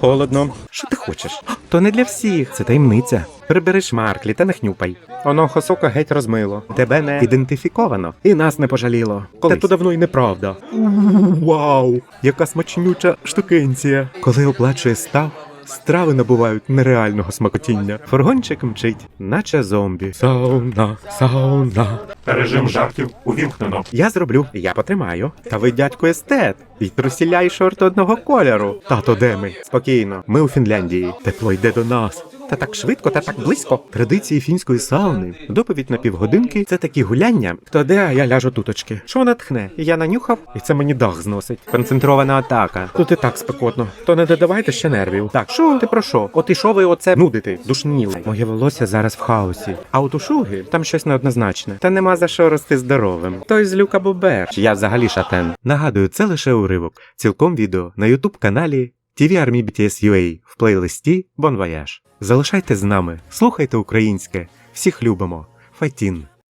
Холодно. Що ти хочеш? То не для всіх, це таємниця. Прибери шмарклі та не хнюпай. Оно хосока геть розмило. Тебе не ідентифіковано. І нас не пожаліло. Коли то давно й неправда. Вау! Яка смачнюча штукенція. Коли оплачує став, страви набувають нереального смакотіння. Фургончик мчить, наче зомбі. Сауна, сауна. Режим жартів увімкнено. Я зроблю, я потримаю. Та ви, дядько, естет. І трусіля і шорти одного кольору. Тато, де ми? Спокійно, ми у Фінляндії. Тепло йде до нас. Та так швидко, та так близько. Традиції фінської сауни. Доповідь на півгодинки це такі гуляння. Хто де, а я ляжу туточки. Що натхне? Я нанюхав, і це мені дах зносить. Концентрована атака. Тут і так спекотно. То не додавайте ще нервів. Так, що ти про що? От і що ви оце нудите? Душніли. Моє волосся зараз в хаосі. А от у шуги там щось неоднозначне. Та нема за що рости здоровим. Той з люка Бобер. Я взагалі шатен. Нагадую, це лише уривок. Цілком відео на ютуб каналі TV Army BTS UA в плейлисті Bon Voyage. Залишайте з нами, слухайте українське. Всіх любимо. Файтін.